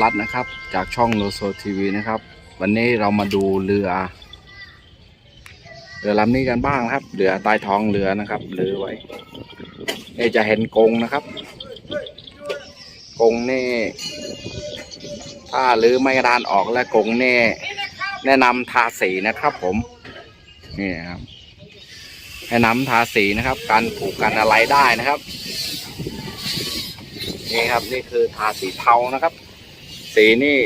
ครัดนะครับ จากช่องโลโซทีวีนะครับ วันนี้เรามาดูเรือ เรือลำนี้กันบ้างนะครับเรือใต้ท้องเรือนะครับเรือไว้นี่จะเห็นกงนะครับกงนี่ ถ้าหรือไม่กระดานออกและกงนี่ แนะนำทาสีนะครับผมนี่ครับแนะนำทาสีนะครับ การผูกกันอะไรได้นะครับนี่ครับนี่คือทาสีเทานะครับ สีนี่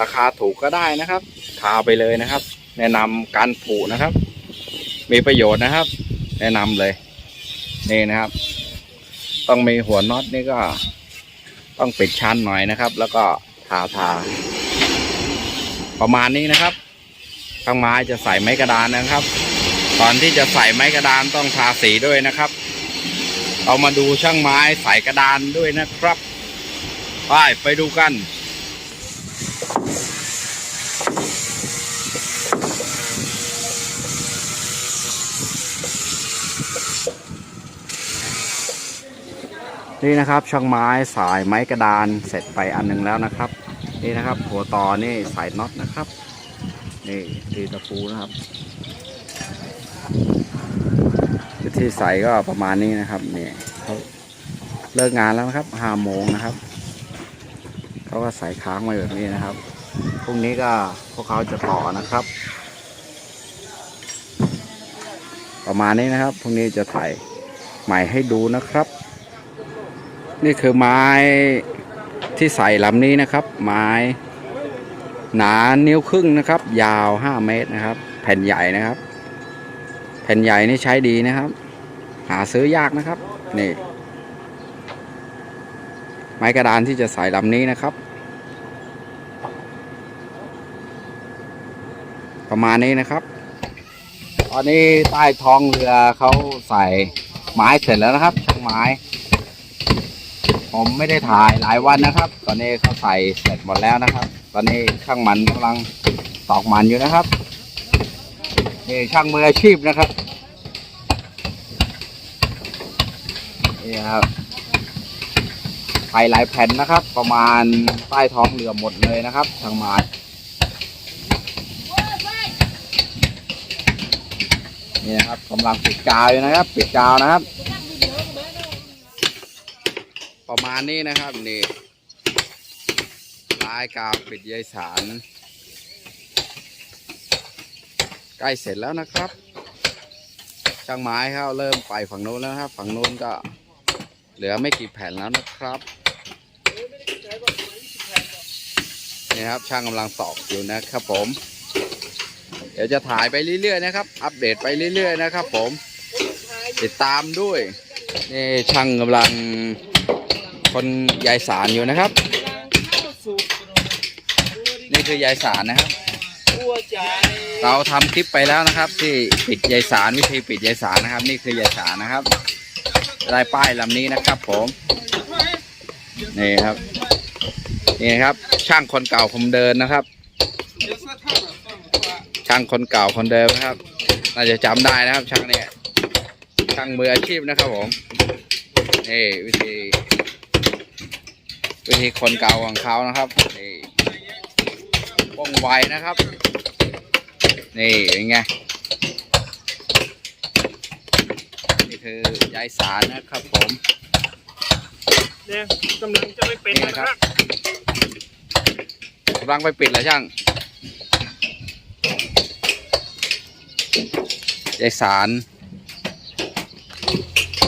ราคาถูกก็ได้นะครับทาไปเลยนะครับ แนะนำการผูกนะครับ มีประโยชน์นะครับ แนะนำเลยนี่นะครับ ต้องมีหัวน็อตนี่ก็ ต้องปิดชั้นหน่อยนะครับ แล้วก็ทาทาประมาณนี้นะครับข้างไม้จะใส่ไม้กระดานนะครับ ตอนที่จะใส่ไม้กระดานต้องทาสีด้วยนะครับเรามาดูช่างไม้ใส่กระดานด้วยนะครับ ไปไปดูกันนี่นะครับช่างไม้สายไม้กระดานเสร็จไปอันหนึงแล้วนะครับ นี่นะครับ หัวต่อนี่ใส่น็อตนะครับ นี่ตีตะปูนะครับวิธีใส่ก็ประมาณนี้นะครับนี่เขาเลิกงานแล้วนะครับห้าโมงนะครับ เขาก็ใส่ค้างไว้แบบนี้นะครับ พรุ่งนี้ก็พวกเขาจะต่อนะครับ ประมาณนี้นะครับ พรุ่งนี้จะถ่ายใหม่ให้ดูนะครับ นี่คือไม้ที่ใส่ลำนี้นะครับ ไม้หนานิ้วครึ่งนะครับ ยาว 5 เมตรนะครับ แผ่นใหญ่นะครับ แผ่นใหญ่นี่ใช้ดีนะครับ หาซื้อยากนะครับ นี่ ไม้กระดานที่จะใส่ลำนี้นะครับ ประมาณนี้นะครับ ตอนนี้ใต้ท้องเรือเขาใส่ไม้เสร็จแล้วนะครับช่างไม้ ผมไม่ได้ถ่ายหลายวันนะครับ ตอนนี้เขาใส่เสร็จหมดแล้วนะครับ ตอนนี้ช่างมันกำลังตอกมันอยู่นะครับนี่ช่างมืออาชีพนะครับนี่ครับ ไฟหลายแผ่นนะครับ ประมาณใต้ท้องเรือหมดเลยนะครับช่างไม้นี่นะครับกำลังปิดกาวอยู่นะครับ ปิดกาวนะครับ ประมาณนี้นะครับนี่ลายกาวปิดใยสาร ใกล้เสร็จแล้วนะครับช่างไม้เขาเริ่มไปฝั่งโน้นแล้วครับ ฝั่งโน้นก็เหลือไม่กี่แผ่นแล้วนะครับ นี่ครับ ช่างกำลังตอกอยู่นะครับผม เดี๋ยวจะถ่ายไปเรื่อยๆนะครับ อัปเดตไปเรื่อยๆนะครับ ผม ติดตามด้วย นี่ช่างกำลังคนยายสารอยู่นะครับ นี่คือยายสารนะครับเราทำคลิปไปแล้วนะครับ ที่ปิดยายสารวิธีปิดยายสารนะครับ นี่คือยายสารนะครับลายป้ายลำนี้นะครับ ผมนี่ครับ นี่ครับ ช่างคนเก่าผมเดินนะครับ ช่างคนเก่าคนเดิมนะครับน่าจะจำได้นะครับ ช่างเนี่ยช่างมืออาชีพนะครับผมนี่วิธี วิธีคนเก่าของเขานะครับนี่ว่องไวนะครับ นี่เป็นไงนี่คือยายสารนะครับผมเนี่ยกำลังจะไม่เป็นนี่นะครับ กำลังไปปิดแล้วช่างยายสาร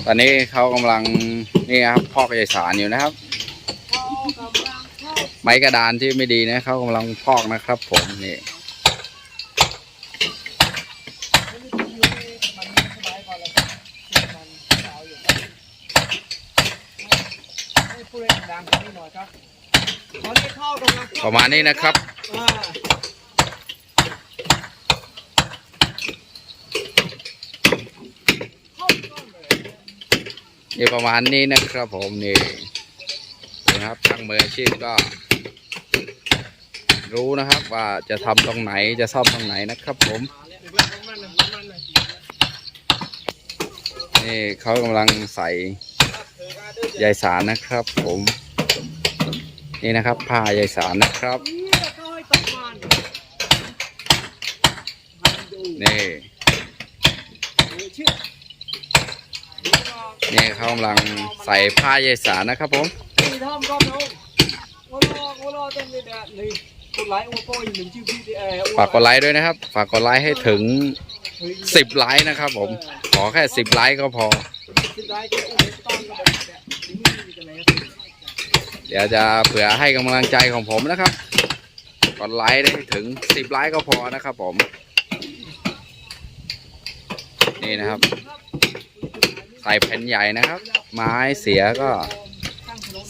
ตอนนี้เขากำลังนี่ครับพอกยายสารอยู่นะครับ ไม้กระดานที่ไม่ดีนะเขากำลังพอกนะครับ ผมนี่ ประมาณนี้นะครับ นี่ประมาณนี้นะครับผมนี่นะครับทางมืออาชีพก็ รู้นะครับว่าจะทำตรงไหนจะซ่อมตรงไหนนะครับผม นี่เขากำลังใส่ใยสารนะครับผม นี่นะครับผ้ายายสารนะครับ นี่ นี่เขากำลังใส่ผ้ายายสารนะครับผมฝากกดไลค์ด้วยนะครับ ฝากกดไลค์ให้ถึง10ไลค์นะครับผม ขอแค่สิบไลค์ก็โอ้ เดี๋ยวจะเผื่อให้กำลังใจของผมนะครับกดไลค์ได้ถึง10ไลค์ก็พอนะครับผม นี่นะครับ ใส่แผ่นใหญ่นะครับ ไม้เสียก็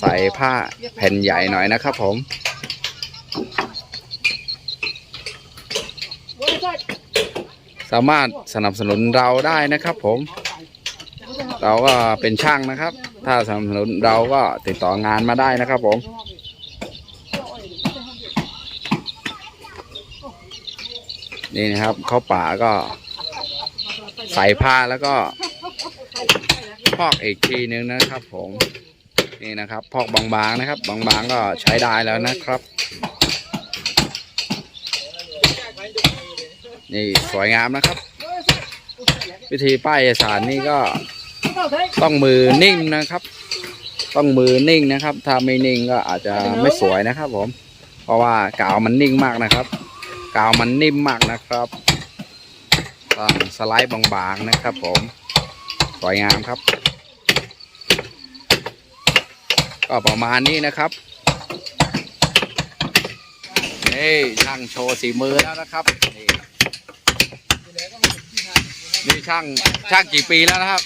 ใส่ผ้าแผ่นใหญ่หน่อยนะครับผมสามารถสนับสนุนเราได้นะครับผม เราก็เป็นช่างนะครับ ถ้าสนับสนุนเราก็ติดต่องานมาได้นะครับผม นี่นะครับเข้าป่าก็ ใส่ผ้าแล้วก็ พอกอีกทีนึงนะครับผม นี่นะครับ พอกบางๆนะครับ บางๆก็ใช้ได้แล้วนะครับ นี่สวยงามนะครับ วิธีป้ายเอกสารนี่ก็ ต้องมือนิ่งนะครับ ต้องมือนิ่งนะครับ ถ้าไม่นิ่งก็อาจจะไม่สวยนะครับ ผม เพราะว่ากาวมันนิ่งมากนะครับ กาวมันนิ่มมากนะครับต้องสไลด์บางๆนะครับ ผมสวยงามครับ ก็ประมาณนี้นะครับนี่ช่างโชว์สีมือแล้วนะครับนี่นี่ช่างช่างกี่ปีแล้วนะครับ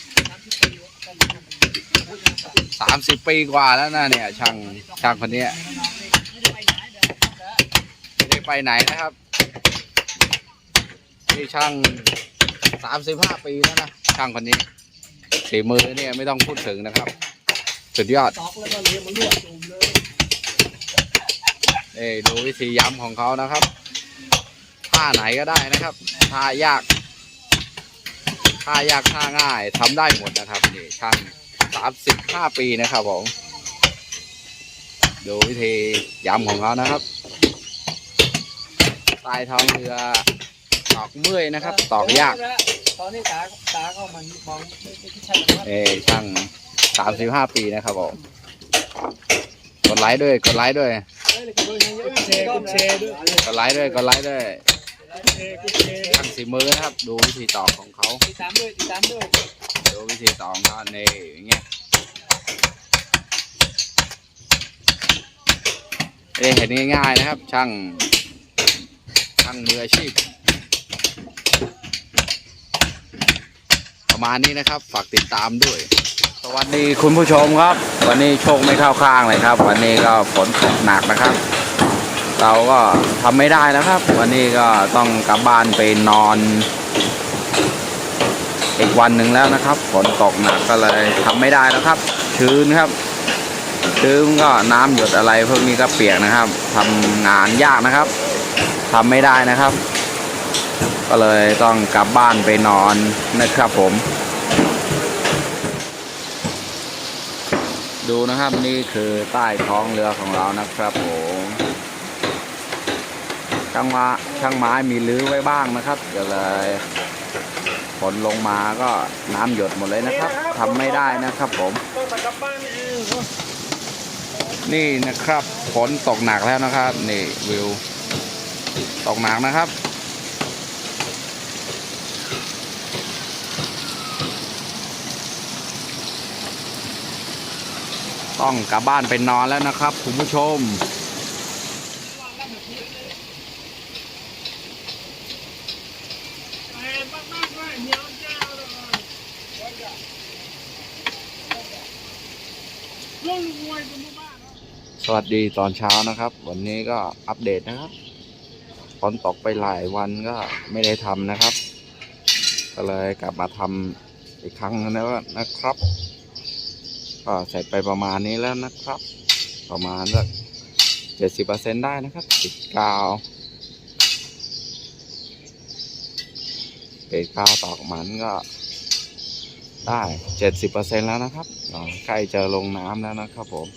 ามสิบปีกว่าแล้วนะเนี่ยช่างช่างคนนี้ไม่ได้ไปไหนนะครับนี่ช่างสามสิบห้าปีแล้วนะช่างคนนี้สีมือเนี่ยไม่ต้องพูดถึงนะครับ สุดยอดตอกแล้วก็เลี้ยงมันลวกจุ่มเลยนี่ดูวิธีย้ำของเขานะครับท่าไหนก็ได้นะครับท่ายากท่ายากท่าง่ายทำได้หมดนะครับนี่ช่าง สามสิบห้าปีนะครับผม ดูวิธีย้ำของเขานะครับใต้ท้องเรือตอกเมื่อยนะครับ ตอกยาก ตอนนี้ตาตาเข้ามันมองไม่ไม่ใช่ครับเอ้ช่างสามสิบห้าปีนะครับผมกดไลค์ด้วยกดไลค์ด้วยเชกุเชด้วยกดไลค์ด้วยกดไลค์ด้วยเชกุเชช่างสีมือนะครับ ดูวิธีตอกของเขาติดตามด้วยติดตามด้วย ดูวิธีตอกของเขานี่อย่างเงี้ยเห็นง่ายๆนะครับ ช่างช่างมืออาชีพ ประมาณนี้นะครับ ฝากติดตามด้วย สวัสดีคุณผู้ชมครับ วันนี้โชคไม่เข้าข้างเลยครับ วันนี้ก็ฝนตกหนักนะครับ เราก็ทำไม่ได้นะครับ วันนี้ก็ต้องกลับบ้านไปนอน อีกวันหนึ่งแล้วนะครับฝนตกหนักก็เลยทำไม่ได้แล้วครับ ชื้นครับ ชื้นก็น้ำหยดอะไรพวกนี้ก็เปียกนะครับทำงานยากนะครับทำไม่ได้นะครับ ก็เลยต้องกลับบ้านไปนอนนะครับผม ดูนะครับนี่คือใต้ท้องเรือของเรานะครับผมช่างมาช่างไม้มีรื้อไว้บ้างนะครับก็เลย ฝนลงมาก็น้ำหยดหมดเลยนะครับทำไม่ได้นะครับผมต้องกลับบ้านเองนี่นะครับฝนตกหนักแล้วนะครับ นี่วิว ตกหนักนะครับต้องกลับบ้านไปนอนแล้วนะครับคุณผู้ชม เอ้ยบ้านๆว่าเหี่ยวแก้วเลยลงมวยกันบ้าน สวัสดีตอนเช้านะครับ วันนี้ก็อัปเดตนะครับฝนตกไปหลายวันก็ไม่ได้ทำนะครับ ก็เลยกลับมาทำอีกครั้งนึงแล้วนะครับ ก็เสร็จไปประมาณนี้แล้วนะครับ ประมาณสักเจ็ดสิบเปอร์เซ็นได้นะครับติดกาวติดกาวตอกมันก็ ได้เจ็ดสิบเปอร์เซ็นแล้วนะครับใกล้จะลงน้ำแล้วนะครับผม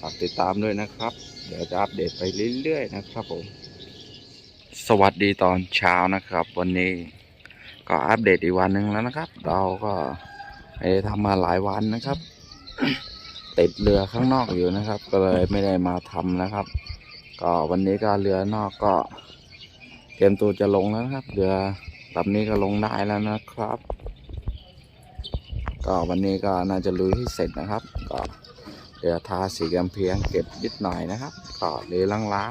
ฝากติดตามด้วยนะครับ เดี๋ยวจะอัปเดตไปเรื่อยๆนะครับผม สวัสดีตอนเช้านะครับ วันนี้ก็อัปเดตอีกวันหนึ่งแล้วนะครับ เราก็ไม่ได้ทำมาหลายวันนะครับ ติดเรือข้างนอกอยู่นะครับ ก็เลยไม่ได้มาทำนะครับ ก็วันนี้ก็เรือนอกก็เตรียมตัวจะลงแล้วนะครับ เรือลำนี้ก็ลงได้แล้วนะครับ ก็วันนี้ก็น่าจะลุยให้เสร็จนะครับ ก็เดี๋ยวทาสีกำเพียงเก็บนิดหน่อยนะครับ ก็หรือล้างล้า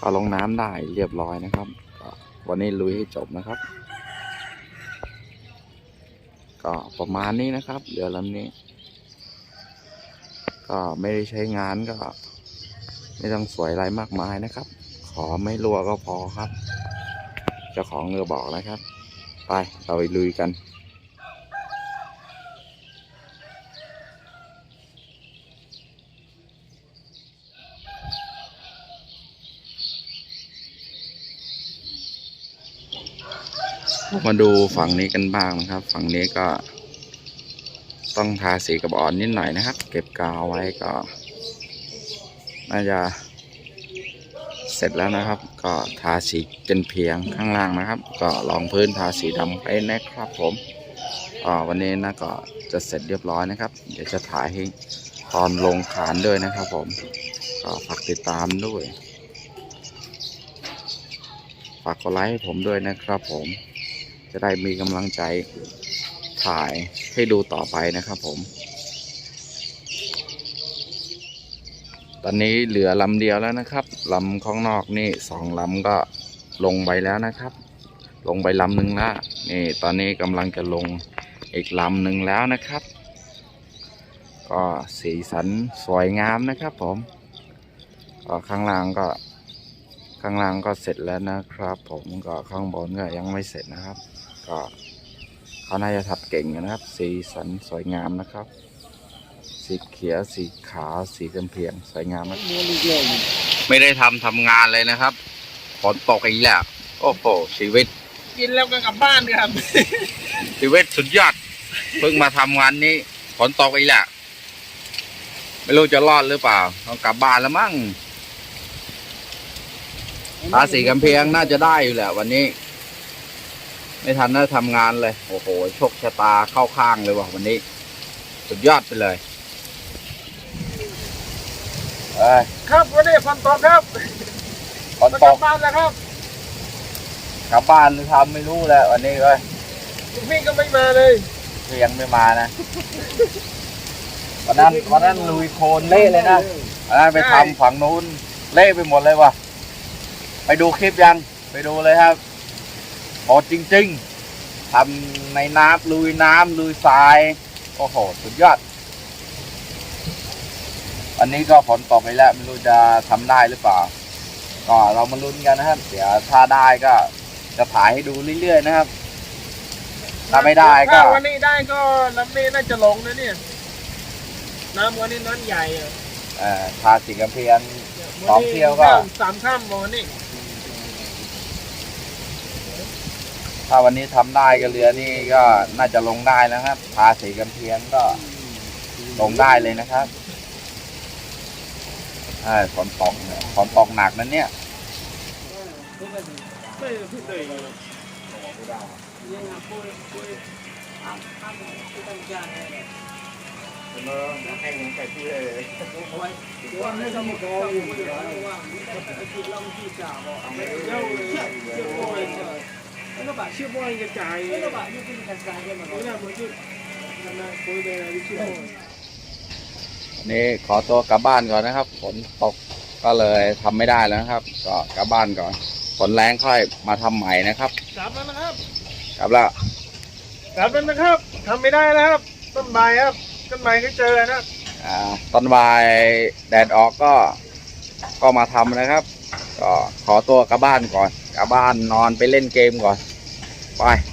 ก็ลงน้ำได้เรียบร้อยนะครับก็วันนี้ลุยให้จบนะครับ ก็ประมาณนี้นะครับเรือลำนี้ ก็ไม่ได้ใช้งานก็ ไม่ต้องสวยอะไรมากมายนะครับ ขอไม่รั่วก็พอครับ เจ้าของเรือบอกนะครับ ไปเราไปลุยกัน มาดูฝั่งนี้กันบ้างนะครับ ฝั่งนี้ก็ ต้องทาสีกับอ่อนนิดหน่อยนะครับ เก็บกาวไว้ก็ น่าจะเสร็จแล้วนะครับ ก็ทาสีจนเพียงข้างล่างนะครับ ก็รองพื้นทาสีดำไปนะครับผมก็วันนี้นะก็จะเสร็จเรียบร้อยนะครับ เดี๋ยวจะถ่ายให้ตอนลงขานด้วยนะครับผม ก็ฝากติดตามด้วย ฝากกดไลค์ให้ผมด้วยนะครับผม จะได้มีกำลังใจถ่ายให้ดูต่อไปนะครับผม ตอนนี้เหลือลำเดียวแล้วนะครับลำข้างนอกนี่สองลำก็ลงไปแล้วนะครับ ลงไปลำหนึ่งละนี่ตอนนี้กำลังจะลงอีกลำหนึ่งแล้วนะครับ ก็สีสันสวยงามนะครับผมก็ข้างล่างก็ข้างล่างก็เสร็จแล้วนะครับ ผมก็ข้างบนก็ยังไม่เสร็จนะครับ ก็เขาน่าจะทัดเก่งอยู่นะครับ สีสันสวยงามนะครับ สีเขียวสีขาวสีกำเพียงสวยงามมาก mua đi rồi ไม่ได้ทำทำงานเลยนะครับฝนตกอีกแล้วโอ้โหชีวิต กินแล้วก็กลับบ้านครับ ชีวิตสุดยอด เพิ่งมาทำงานนี้ฝนตกอีกแล้วไม่รู้จะรอดหรือเปล่าต้องกลับบ้านแล้วมั้งทาสีกำเพียงน่าจะได้อยู่แหละวันนี้ ไม่ทันได้ทำงานเลย โอ้โห โชคชะตาเข้าข้างเลยว่ะวันนี้ สุดยอดไปเลยเอ้ยครับวันนี้ฝนตกครับฝนมาตกลักบบ้านแล้วครับกลับบ้านหรือทำไม่รู้แหละวันนี้เอ้ยลูกพี่ก็ไม่มาเลยยังไม่มานะวันนั้นวันนั้นลุยโคลนเละเลยนะวันนั้นไปทำฝั่งนู้นเละไปหมดเลยว่ะไปดูคลิปยังไปดูเลยครับโหดจริง ๆทำในน้ำลุยน้ำลุยทราย โอ้โห สุดยอดวันนี้ก็ฝนตกไปแล้วไม่รู้จะทำได้หรือเปล่า ก็เรามาลุ้นกันนะครับ เดี๋ยวถ้าได้ก็จะถ่ายให้ดูเรื่อยๆนะครับ ถ้าไม่ได้ก็ ถ้าวันนี้ได้ก็ลำนี้น่าจะลงนะเนี่ย น้ำวันนี้น้ำใหญ่อะเอ่อทาสีกำเพียงสองเที่ยวก็ สามข้ามวันนี้ ถ้าวันนี้ทำได้ก็เรือนี่ก็น่าจะลงได้นะครับทาสีกำเพียงก็ลงได้เลยนะครับใช่ฝนตกเนี่ยฝนตกหนักนั่นเนี่ยเลยยังพูดพูด nó bảo chưa bôi cái trái nó bảo như cái trái cái mà nó là một chút năm nay cuối đây là đi chưa bôi นี่ขอตัวกลับบ้านก่อนนะครับ ฝนตกก็เลยทำไม่ได้แล้วนะครับ ก็กลับบ้านก่อน ฝนแรงค่อยมาทำใหม่นะครับกลับแล้วนะครับกลับแล้วกลับแล้วนะครับทำไม่ได้แล้วครับต้นใบครับต้นใบก็เจอนะอ่าตอนบ่ายแดดออกก็ก็มาทำนะครับ ก็ขอตัวกลับบ้านก่อนกลับบ้านนอนไปเล่นเกมก่อน ไป